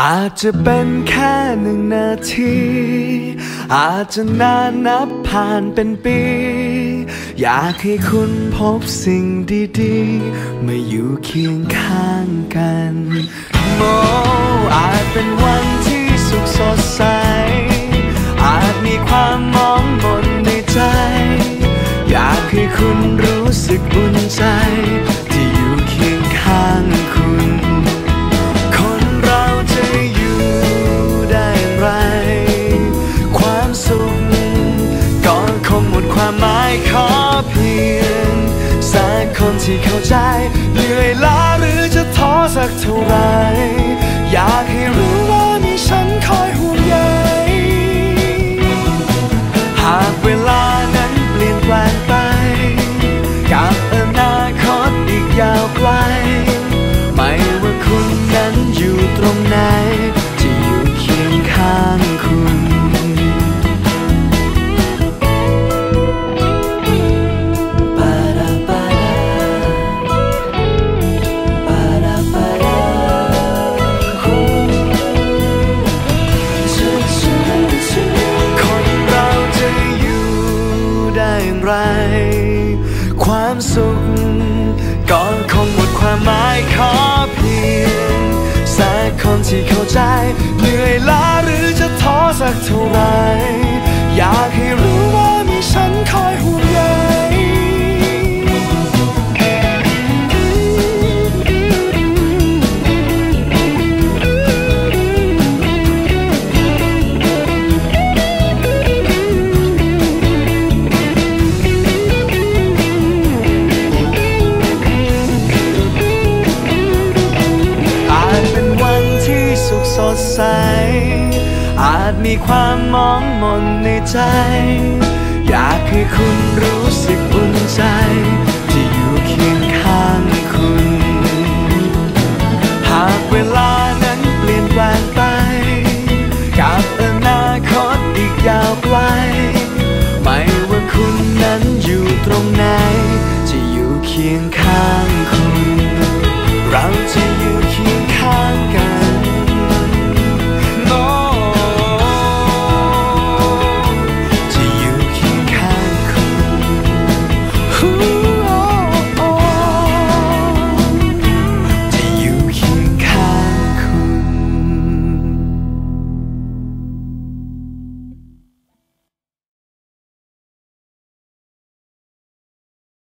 อาจจะเป็นแค่หนึ่งนาที อาจจะนานนับผ่านเป็นปี อยากให้คุณพบสิ่งดีๆ มาอยู่เคียงข้างกันโมอา ขอเพียงสักคนที่เข้าใจเหนื่อยล้าหรือจะท้อสักเท่าไหรอยากให้รู้ว่ามีฉันคอยห่วงใยหากเวลานั้นเปลี่ยนแปลงไป กับอนาคตอีกยาวไกล ไม่ว่าคุณนั้นอยู่ตรงไหน ไร ความสุขก็คงหมดความหมาย สุขสดใส อาจมีความมองมนในใจ อยากให้คุณรู้สึกอุ่นใจ